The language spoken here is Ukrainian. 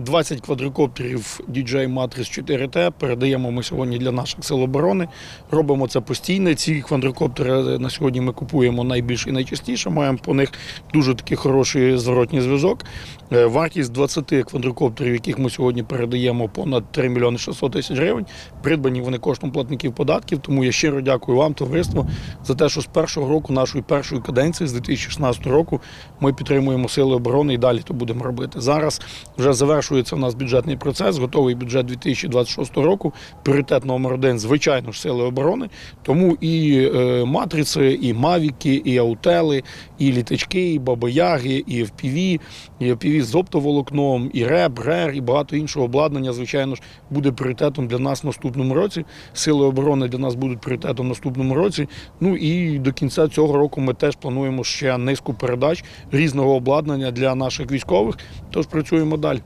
20 квадрокоптерів DJI Matrix 4T передаємо ми сьогодні для наших сил оборони. Робимо це постійно. Ці квадрокоптери на сьогодні ми купуємо найбільше і найчастіше. Маємо по них дуже такий хороший зворотній зв'язок. Е, Вартість 20 квадрокоптерів, яких ми сьогодні передаємо понад 3 мільйони 600 тисяч гривень. Придбані вони коштом платників податків. Тому я щиро дякую вам, товариство, за те, що з першого року нашої першої каденції, з 2016 року, ми підтримуємо сили оборони і далі то будемо робити. Зараз вже завершується у нас бюджетний процес, готовий бюджет 2026 року. Пріоритет номер один, звичайно ж, сили оборони. Тому і е, матрици, і мавіки, і аутели, і літачки, і бабаяги, і FPV, і FPV з оптоволокном, і РЕБ, РЕР, і багато іншого обладнання, звичайно ж, буде пріоритетом для нас в наступному році. Сили оборони для нас будуть пріоритетом в наступному році. Ну і до кінця цього року ми теж плануємо ще низку передач різного обладнання для наших військових. Тож працюємо далі.